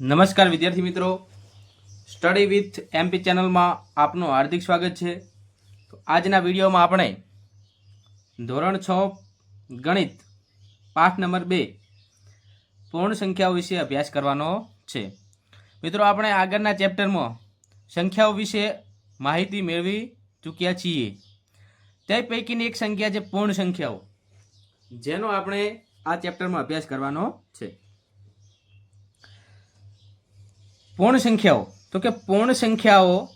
નમસ્કાર વિદ્યાર્થી મિત્રો. સ્ટડી વિથ એમપી ચેનલમાં આપનું હાર્દિક સ્વાગત છે. આજના વિડીયોમાં આપણે ધોરણ છ, ગણિત, પાઠ નંબર બે, પૂર્ણ સંખ્યાઓ વિશે અભ્યાસ કરવાનો છે. મિત્રો, આપણે આગળના ચેપ્ટરમાં સંખ્યાઓ વિશે માહિતી મેળવી ચૂક્યા છીએ. તે પૈકીની એક સંખ્યા છે પૂર્ણ સંખ્યાઓ. જેનો આપણે આ ચેપ્ટરમાં અભ્યાસ કરવાનો છે. પૂર્ણ સંખ્યાઓ. તો કે પૂર્ણ સંખ્યાઓ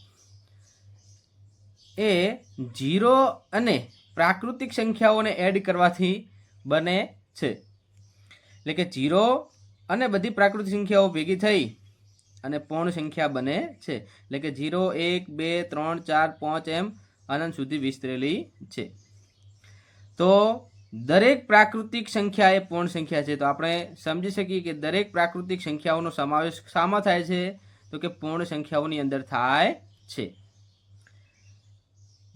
એ જીરો અને પ્રાકૃતિક સંખ્યાઓને એડ કરવાથી બને છે. એટલે કે જીરો અને બધી પ્રાકૃતિક સંખ્યાઓ ભેગી થઈ અને પૂર્ણ સંખ્યા બને છે. એટલે કે જીરો, એક, બે, ત્રણ, ચાર, પાંચ એમ અનંત સુધી વિસ્તરેલી છે. તો દરેક પ્રાકૃતિક સંખ્યા એ પૂર્ણ સંખ્યા છે. તો આપણે સમજી શકીએ કે દરેક પ્રાકૃતિક સંખ્યાઓનો સમાવેશ શામાં થાય છે? તો કે પૂર્ણ સંખ્યાઓની અંદર થાય છે.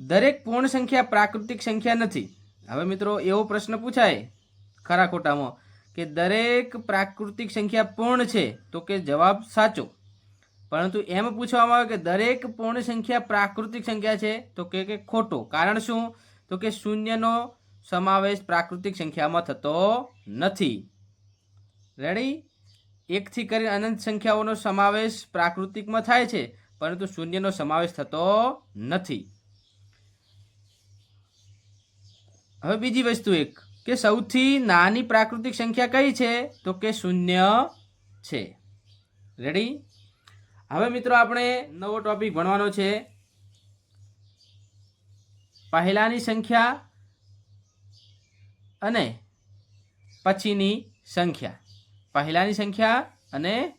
દરેક પૂર્ણ સંખ્યા પ્રાકૃતિક સંખ્યા નથી. હવે મિત્રો એવો પ્રશ્ન પૂછાય ખરા ખોટામાં કે દરેક પ્રાકૃતિક સંખ્યા પૂર્ણ છે તો કે જવાબ સાચો? પરંતુ એમ પૂછવામાં આવે કે દરેક પૂર્ણ સંખ્યા પ્રાકૃતિક સંખ્યા છે તો કે ખોટો. કારણ શું? તો કે શૂન્યનો સમાવેશ પ્રાકૃતિક સંખ્યામાં થતો નથી. રેડી એકથી કરી અનંત સંખ્યાઓનો સમાવેશ પ્રાકૃતિકમાં થાય છે, પરંતુ શૂન્યનો સમાવેશ થતો નથી. હવે બીજી વસ્તુ એક, કે સૌથી નાની પ્રાકૃતિક સંખ્યા કઈ છે? તો કે શૂન્ય છે. રેડી હવે મિત્રો આપણે નવો ટોપિક ભણવાનો છે. પહેલાની સંખ્યા અને પછીની સંખ્યા. પહેલાંની સંખ્યા અને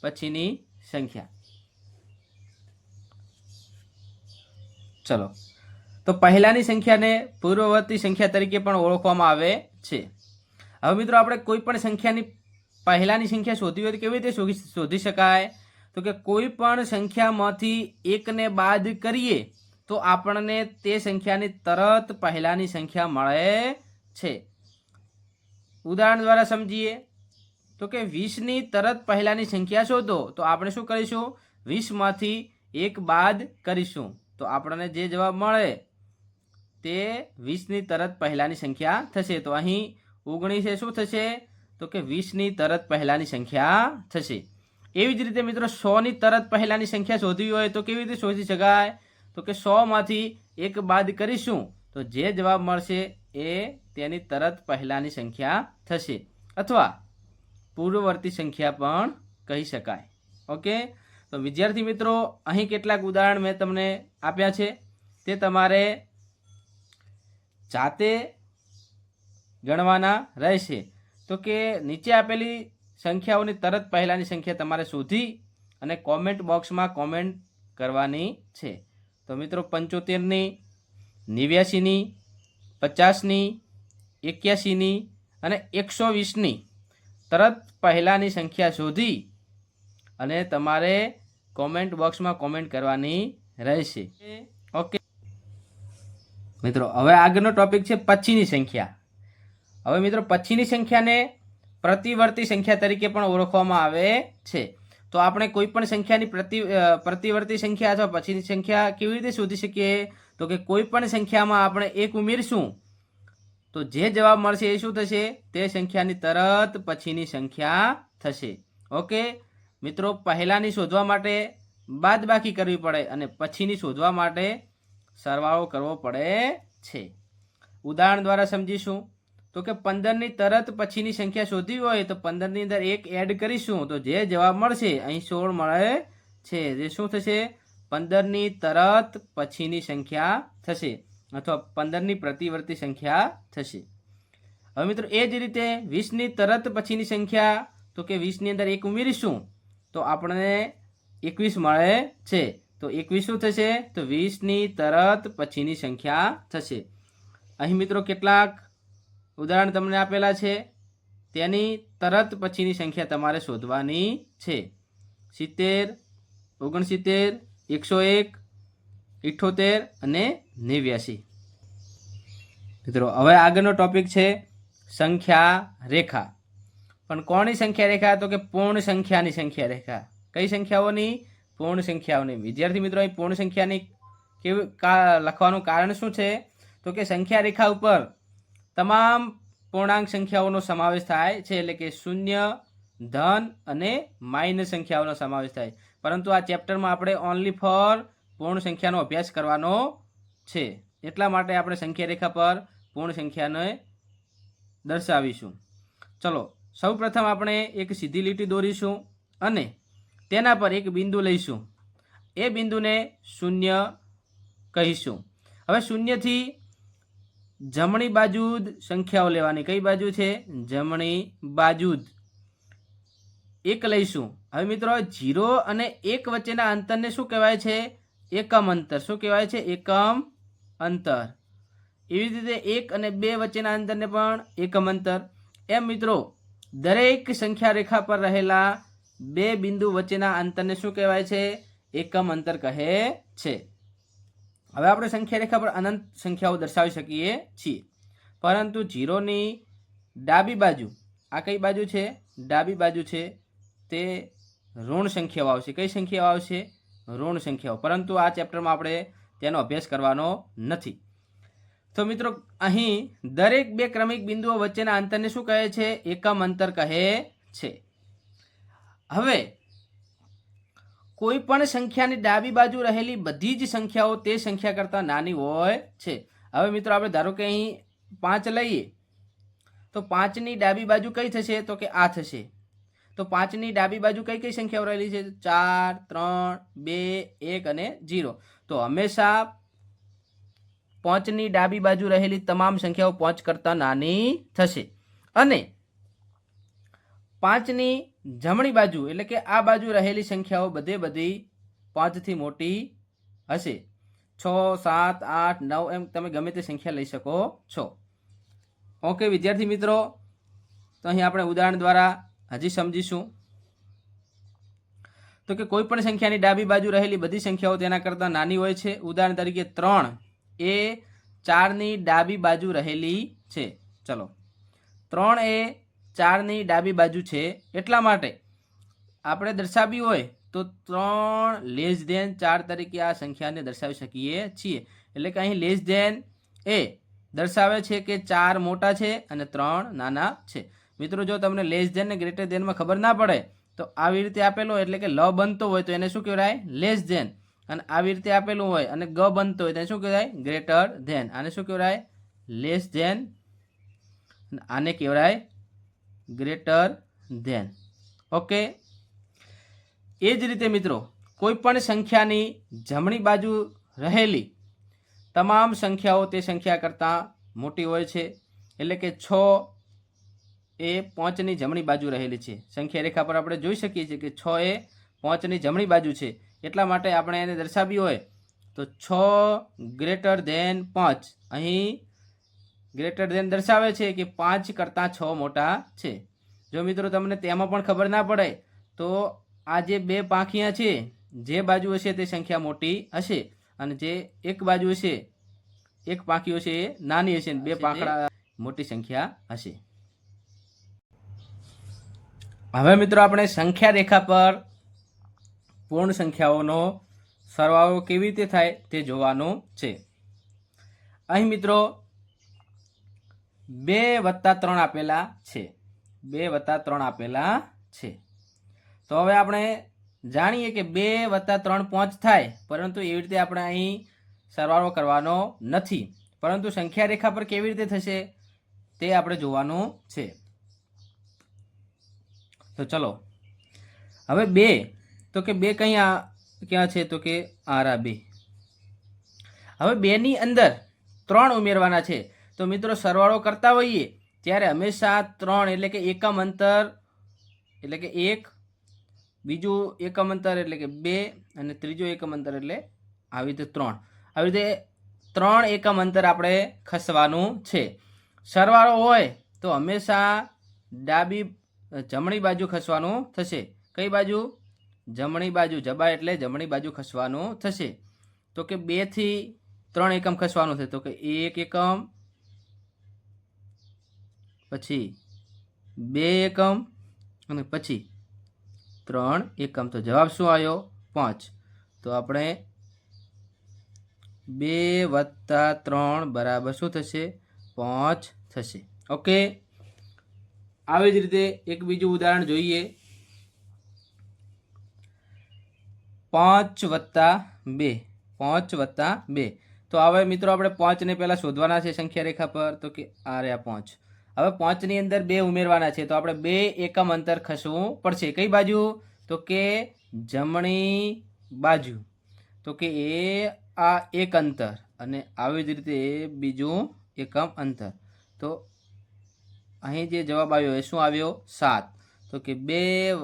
પછીની સંખ્યા. ચલો. તો પહેલાંની સંખ્યાને પૂર્વવર્તી સંખ્યા તરીકે પણ ઓળખવામાં આવે છે. હવે મિત્રો આપણે કોઈ પણ સંખ્યાની પહેલાંની સંખ્યા શોધવી હોય તો કેવી રીતે શોધી શકાય? તો કે કોઈ પણ સંખ્યામાંથી એકને બાદ કરીએ તો આપણને તે સંખ્યાની તરત પહેલાંની સંખ્યા મળે છે. ઉદાહરણ દ્વારા સમજીએ. તો કે વીસની તરત પહેલાંની સંખ્યા શોધો. તો આપણે શું કરીશું? વીસમાંથી એક બાદ કરીશું. તો આપણને જે જવાબ મળે તે વીસની તરત પહેલાંની સંખ્યા થશે. તો અહીં ઓગણીસે શું થશે? તો કે વીસની તરત પહેલાંની સંખ્યા થશે. એવી જ રીતે મિત્રો, સોની તરત પહેલાંની સંખ્યા શોધવી હોય તો કેવી રીતે શોધી શકાય? તો કે સોમાંથી એક બાદ કરીશું. તો જે જવાબ મળશે એ તેની તરત પહેલાંની સંખ્યા થશે. અથવા પૂર્વવર્તી સંખ્યા પણ કહી શકાય. ઓકે તો વિદ્યાર્થી મિત્રો, અહીં કેટલાક ઉદાહરણ મેં તમને આપ્યા છે. તે તમારે જાતે ગણવાના રહેશે. તો કે નીચે આપેલી સંખ્યાઓની તરત પહેલાંની સંખ્યા તમારે શોધી અને કોમેન્ટ બોક્સમાં કોમેન્ટ કરવાની છે. તો મિત્રો, પંચોતેરની, નેવ્યાસીની પચાસની, એક્યાસીની અને એકસો વીસની. તરત પહેલાંની સંખ્યા શોધી અને તમારે કોમેન્ટ બોક્સમાં કોમેન્ટ કરવાની રહેશે. ઓકે મિત્રો, હવે આગળનો ટોપિક છે પછીની સંખ્યા. હવે મિત્રો, પછીની સંખ્યાને પ્રતિવર્તી સંખ્યા તરીકે પણ ઓળખવામાં આવે છે. તો આપણે કોઈ પણ સંખ્યાની પ્રતિ પ્રતિવર્તી સંખ્યા અથવા પછીની સંખ્યા કેવી રીતે શોધી શકીએ? તો કે કોઈ પણ સંખ્યામાં આપણે એક ઉમેરશું, તો જે જવાબ મળશે એ શું થશે? તે સંખ્યાની તરત પછીની સંખ્યા થશે. ઓકે? મિત્રો, પહેલાંની શોધવા માટે બાદબાકી કરવી પડે અને પછીની શોધવા માટે સરવાળો કરવો પડે છે. ઉદાહરણ દ્વારા સમજીશું. તો કે પંદરની તરત પછીની સંખ્યા શોધવી હોય તો પંદરની અંદર એક એડ કરીશું, તો જે જવાબ મળશે, અહીં સોળ મળે છે. જે શું થશે? પંદરની તરત પછીની સંખ્યા થશે અથવા પંદરની પ્રતિવર્તી સંખ્યા થશે. હવે મિત્રો, એ જ રીતે વીસની તરત પછીની સંખ્યા, તો કે વીસની અંદર એક ઉમેરીશું, તો આપણને એકવીસ મળે છે. તો એકવીસ શું થશે? તો વીસની તરત પછીની સંખ્યા થશે. અહીં મિત્રો, કેટલાક ઉદાહરણ તમને આપેલા છે. તેની તરત પછીની સંખ્યા તમારે શોધવાની છે. સિત્તેર, ઓગણસિત્તેર એકસો એક ઇઠ્ઠોતેર અને નેવ્યાસી. મિત્રો, હવે આગળનો ટોપિક છે સંખ્યા રેખા. પણ કોની સંખ્યા રેખા? તો કે પૂર્ણ સંખ્યાની સંખ્યા રેખા. કઈ સંખ્યાઓની? પૂર્ણ સંખ્યાઓની. વિદ્યાર્થી મિત્રો, અહીં પૂર્ણ સંખ્યાની કેવી લખવાનું કારણ શું છે? તો કે સંખ્યા રેખા ઉપર તમામ પૂર્ણાંક સંખ્યાઓનો સમાવેશ થાય છે. એટલે કે શૂન્ય, ધન અને માઇનસ સંખ્યાઓનો સમાવેશ થાય. પરંતુ આ ચેપ્ટરમાં આપણે ઓનલી ફોર પૂર્ણ સંખ્યાનો અભ્યાસ કરવાનો છે. એટલા માટે આપણે સંખ્યા રેખા પર પૂર્ણ સંખ્યાને દર્શાવીશું. ચલો સૌ પ્રથમ આપણે એક સીધી લીટી દોરીશું અને તેના પર એક બિંદુ લઈશું. એ બિંદુને શૂન્ય કહીશું. હવે શૂન્યથી જમણી બાજુ જ સંખ્યાઓ લેવાની. કઈ બાજુ છે? જમણી બાજુ જ. એક લઈશું. હવે મિત્રો, જીરો અને એક વચ્ચેના અંતરને શું કહેવાય છે? એકમ અંતર. શું કહેવાય છે? એકમ અંતર. એવી જ રીતે એક અને બે વચ્ચેના અંતરને પણ એકમ અંતર. એમ મિત્રો, દરેક સંખ્યા રેખા પર રહેલા બે બિંદુ વચ્ચેના અંતરને શું કહેવાય છે? એકમ અંતર કહે છે. હવે આપણે સંખ્યા રેખા પર અનંત સંખ્યાઓ દર્શાવી શકીએ છીએ. પરંતુ જીરોની ડાબી બાજુ, આ કઈ બાજુ છે? ડાબી બાજુ છે. તે ઋણ સંખ્યાઓ આવશે. કઈ સંખ્યાઓ આવશે? ઋણ સંખ્યાઓ. પરંતુ આ ચેપ્ટરમાં આપણે તેનો અભ્યાસ કરવાનો નથી. તો મિત્રો, અહીં દરેક બે ક્રમિક બિંદુઓ વચ્ચેના અંતરને શું કહે છે? એકમ અંતર કહે છે. હવે કોઈ પણ સંખ્યાની ડાબી બાજુ રહેલી બધી જ સંખ્યાઓ તે સંખ્યા કરતાં નાની હોય છે. હવે મિત્રો, આપણે ધારો કે અહીં પાંચ લઈએ. તો પાંચની ડાબી બાજુ કઈ થશે? તો કે આ થશે. તો પાંચની ડાબી બાજુ કઈ કઈ સંખ્યાઓ રહેલી છે? ચાર, ત્રણ, બે, એક અને જીરો તો હંમેશા પાંચની ડાબી બાજુ રહેલી તમામ સંખ્યાઓ પાંચ કરતાં નાની થશે. અને પાંચની જમણી બાજુ એટલે કે આ બાજુ રહેલી સંખ્યાઓ બધે બધી પાંચથી મોટી હશે. છ, સાત, આઠ, નવ એમ તમે ગમે તે સંખ્યા લઈ શકો છો. ઓકે, વિદ્યાર્થી મિત્રો, તો અહીં આપણે ઉદાહરણ દ્વારા હજી સમજીશું. તો કે કોઈ પણ સંખ્યાની ડાબી બાજુ રહેલી બધી સંખ્યાઓ તેના કરતાં નાની હોય છે. ઉદાહરણ તરીકે ત્રણ એ ચારની ડાબી બાજુ રહેલી છે. ચલો. ત્રણ એ ચારની ડાબી બાજુ છે. એટલા માટે આપણે દર્શાવ્યું હોય તો ત્રણ લેસ ધેન ચાર તરીકે આ સંખ્યાને દર્શાવી શકીએ છીએ. એટલે કે અહીં લેસ ધેન એ દર્શાવે છે કે ચાર મોટા છે અને ત્રણ નાના છે. મિત્રો, જો તમને લેસ ધેન ને ગ્રેટર ધેનમાં ખબર ના પડે, તો આવી રીતે આપેલું એટલે કે લ બનતો હોય, તો એને શું કહેવાય? લેસ ધેન અને આવી રીતે આપેલું હોય અને ગ બનતો હોય તેને શું કહેવાય? ગ્રેટર ધેન આને શું કહેવાય? લેસ ધેન આને કહેવાય ગ્રેટર ધેન ઓકે? એ જ રીતે મિત્રો કોઈપણ સંખ્યાની જમણી બાજુ રહેલી તમામ સંખ્યાઓ તે સંખ્યા કરતાં મોટી હોય છે. એટલે કે છ એ પાંચની જમણી બાજુ રહેલી છે. સંખ્યા રેખા પર આપણે જોઈ શકીએ છીએ કે છ એ પાંચની જમણી બાજુ છે. એટલા માટે આપણે એને દર્શાવી હોય તો છ ગ્રેટર ધેન પાંચ. અહીં ગ્રેટર ધેન દર્શાવે છે કે પાંચ કરતાં છ મોટા છે. જો મિત્રો તમને તેમાં પણ ખબર ના પડે તો આ જે બે પાંખિયા છે જે બાજુ હશે તે સંખ્યા મોટી હશે અને જે એક બાજુ હશે એક પાંખીઓ છે એ નાની હશે અને બે પાંખડા મોટી સંખ્યા હશે. હવે મિત્રો આપણે સંખ્યા રેખા પર પૂર્ણ સંખ્યાઓનો સરવાળો કેવી રીતે થાય તે જોવાનું છે. અહીં મિત્રો બે વત્તા ત્રણ આપેલા છે. બે વત્તા ત્રણ આપેલા છે. તો હવે આપણે જાણીએ કે બે વત્તા ત્રણ પાંચ થાય, પરંતુ એવી રીતે આપણે અહીં સરવાળો કરવાનો નથી. પરંતુ સંખ્યા રેખા પર કેવી રીતે થશે તે આપણે જોવાનું છે. તો ચલો. હવે બે. તો કે બે કઈ આ ક્યાં છે? તો કે આરા બે. હવે બેની અંદર ત્રણ ઉમેરવાના છે. તો મિત્રો સરવાળો કરતા હોઈએ, ત્યારે હંમેશા ત્રણ એટલે કે એકમ અંતર, એટલે કે એક, બીજું એકમ અંતર એટલે કે બે, અને ત્રીજું એકમ અંતર એટલે આવી રીતે ત્રણ. આવી રીતે ત્રણ એકમ અંતર આપણે ખસવાનું છે. સરવાળો હોય તો હંમેશા ડાબી જમણી બાજુ ખસવાનું થશે. કઈ બાજુ? જમણી બાજુ જબા એટલે જમણી બાજુ ખસવાનું થશે. તો કે બેથી ત્રણ એકમ ખસવાનું થશે. તો કે એક એકમ, પછી બે એકમ અને પછી ત્રણ એકમ. તો જવાબ શું આવ્યો? પાંચ. તો આપણે બે વત્તા ત્રણ બરાબર શું થશે? પાંચ થશે. ઓકે? આવી જ રીતે એક બીજું ઉદાહરણ જોઈએ. પાંચ વત્તા બે. પાંચ વત્તા બે. તો હવે મિત્રો આપણે પાંચને પહેલાં શોધવાના છે સંખ્યા રેખા પર. તો કે આ રહ્યા પાંચ. હવે પાંચની અંદર બે ઉમેરવાના છે. તો આપણે બે એકમ અંતર ખસવું પડશે. કઈ બાજુ? તો કે જમણી બાજુ. તો કે એ આ એક અંતર. અને આવી જ રીતે બીજું એકમ અંતર. તો અહીં જે જવાબ આવ્યો એ શું આવ્યો? સાત. તો કે બે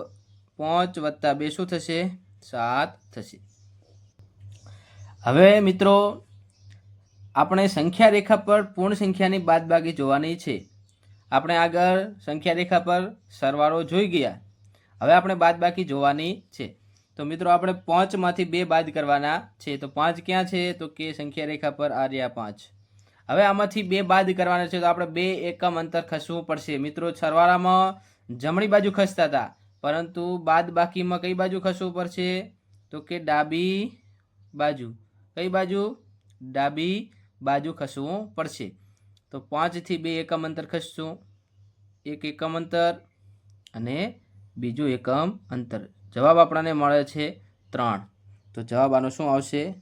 પાંચ વત્તા બે શું થશે? સાત થશે. હવે મિત્રો, આપણે સંખ્યા રેખા પર પૂર્ણ સંખ્યાની બાદબાકી જોવાની છે. આપણે આગળ સંખ્યા રેખા પર સરવાળો જોઈ ગયા. હવે આપણે બાદબાકી જોવાની છે. તો મિત્રો, આપણે પાંચમાંથી બે બાદ કરવાના છે. તો પાંચ ક્યાં છે? તો કે સંખ્યા રેખા પર આ રહ્યા પાંચ. હવે આમાંથી બે બાદ કરવાના છે તો આપણે બે એકમ અંતર ખસવું પડશે. મિત્રો, સરવાળામાં જમણી બાજુ ખસતા હતા, પરંતુ બાદ બાકીમાં કઈ બાજુ ખસવું પડશે? તો કે ડાબી બાજુ. કઈ બાજુ? ડાબી બાજુ ખસવું પડશે. તો પાંચથી બે એકમ અંતર ખસશું. એક એકમ અંતર અને બીજું એકમ અંતર. જવાબ આપણને મળે છે ત્રણ. તો જવાબ આનો શું આવશે?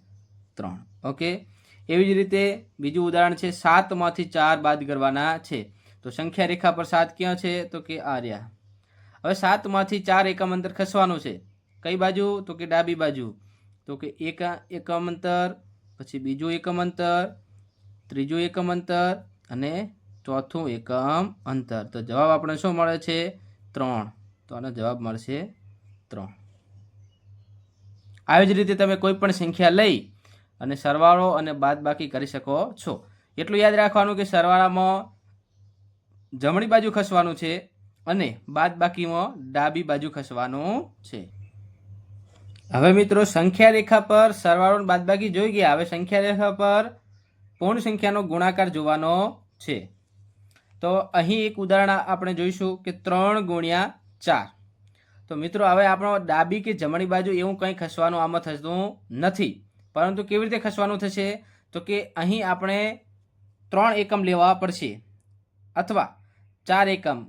ત્રણ. ઓકે? એવી જ રીતે બીજું ઉદાહરણ છે, સાતમાંથી ચાર બાદ કરવાના છે. તો સંખ્યા રેખા પર સાત ક્યાં છે? તો કે આ રહ્યા હવે સાતમાંથી ચાર એકમ અંતર ખસવાનું છે. કઈ બાજુ? તો કે ડાબી બાજુ. તો કે એક એકમ અંતર, પછી બીજું એકમ અંતર, ત્રીજું એકમ અંતર અને ચોથું એકમ અંતર. તો જવાબ આપણે શું મળે છે? ત્રણ. તો આનો જવાબ મળશે ત્રણ. આવી જ રીતે તમે કોઈ પણ સંખ્યા લઈ અને સરવાળો અને બાદબાકી કરી શકો છો. એટલું યાદ રાખવાનું કે સરવાળામાં જમણી બાજુ ખસવાનું છે અને બાદબાકીમાં ડાબી બાજુ ખસવાનું છે. હવે મિત્રો, સંખ્યા રેખા પર સરવાળો બાદબાકી જોઈ ગયા. હવે સંખ્યા રેખા પર પૂર્ણ સંખ્યાનો ગુણાકાર જોવાનો છે. તો અહીં એક ઉદાહરણ આપણે જોઈશું કે ત્રણ ગુણ્યા ચાર. તો મિત્રો, હવે આપણો ડાબી કે જમણી બાજુ એવું કંઈ ખસવાનું આમાં થતું નથી. પરંતુ કેવી રીતે ખસવાનું થશે? તો કે અહીં આપણે ત્રણ એકમ લેવા પડશે. અથવા ચાર એકમ.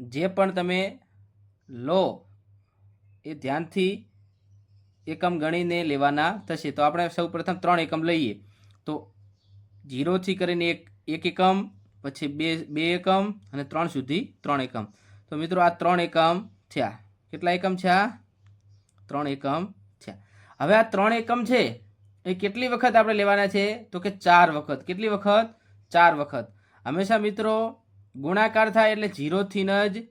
જે પણ તમે લો, એ ધ્યાનથી એકમ ગણીને લેવાના થશે. તો આપણે સૌ પ્રથમ ત્રણ એકમ લઈએ. તો જીરોથી કરીને એક એક એકમ, પછી બે બે એકમ, અને ત્રણ સુધી ત્રણ એકમ. તો મિત્રો આ ત્રણ એકમ થયા. કેટલા એકમ છે આ ત્રણ એકમ થયા. હવે આ ત્રણ એકમ છે. એ કેટલી વખત આપણે લેવાના છે? તો કે ચાર વખત. કેટલી વખત? ચાર વખત. હંમેશા મિત્રો, ગુણાકાર થાય એટલે ઝીરોથી જ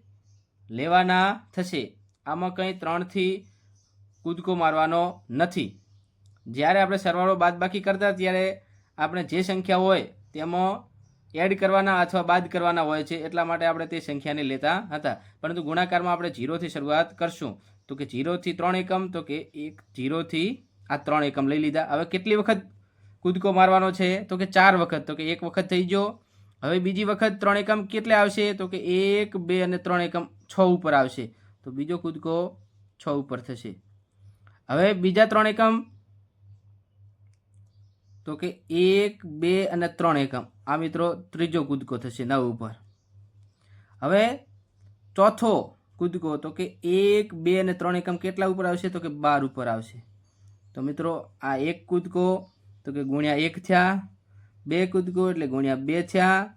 લેવાના થશે. આમાં કંઈ ત્રણથી કૂદકો મારવાનો નથી. જ્યારે આપણે સરવાળો બાદબાકી કરતા ત્યારે આપણે જે સંખ્યા હોય તેમાં એડ કરવાના અથવા બાદ કરવાના હોય છે, એટલા માટે આપણે તે સંખ્યાને લેતા હતા. પરંતુ ગુણાકારમાં આપણે જીરોથી શરૂઆત કરશું. તો કે જીરોથી ત્રણ એકમ, તો કે એક જીરોથી આ ત્રણ એકમ લઈ લીધા. હવે કેટલી વખત કૂદકો મારવાનો છે? તો કે ચાર વખત. તો કે એક વખત થઈ ગયો. હવે બીજી વખત ત્રણ એકમ કેટલે આવશે? તો કે એક, બે અને ત્રણ એકમ છ ઉપર આવશે. તો બીજો કૂદકો છ ઉપર થશે. હવે બીજા ત્રણ એકમ. તો કે એક, બે અને ત્રણ એકમ. આ મિત્રો ત્રીજો કૂદકો થશે નવ ઉપર. હવે ચોથો કૂદકો. તો કે એક, બે અને ત્રણ એકમ કેટલા ઉપર આવશે? તો કે બાર ઉપર આવશે. તો મિત્રો, આ એક કૂદકો, તો કે ગુણ્યા એક થયા, બે કૂદકો એટલે ગુણ્યા બે થયા,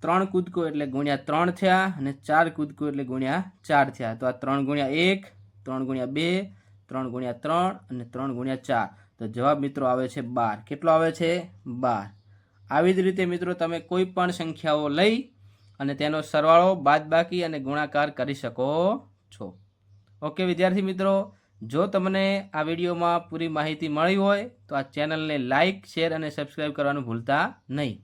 ત્રણ કૂદકો એટલે ગુણ્યા ત્રણ થયા, અને ચાર કૂદકો એટલે ગુણ્યા ચાર થયા. તો આ ત્રણ ગુણ્યા એક, ત્રણ ગુણ્યા બે, ત્રણ ગુણ્યા ત્રણ, અને ત્રણ ગુણ્યા ચાર. તો જવાબ મિત્રો આવે છે બાર. કેટલો આવે છે? બાર. આવી જ રીતે મિત્રો તમે કોઈ પણ સંખ્યાઓ લઈ અને તેનો સરવાળો બાદબાકી અને ગુણાકાર કરી શકો છો. ઓકે, વિદ્યાર્થી મિત્રો? જો તમને આ વિડીયોમાં પૂરી માહિતી મળી હોય તો આ ચેનલને લાઇક શેર અને સબસ્ક્રાઈબ કરવાનું ભૂલતા નહીં.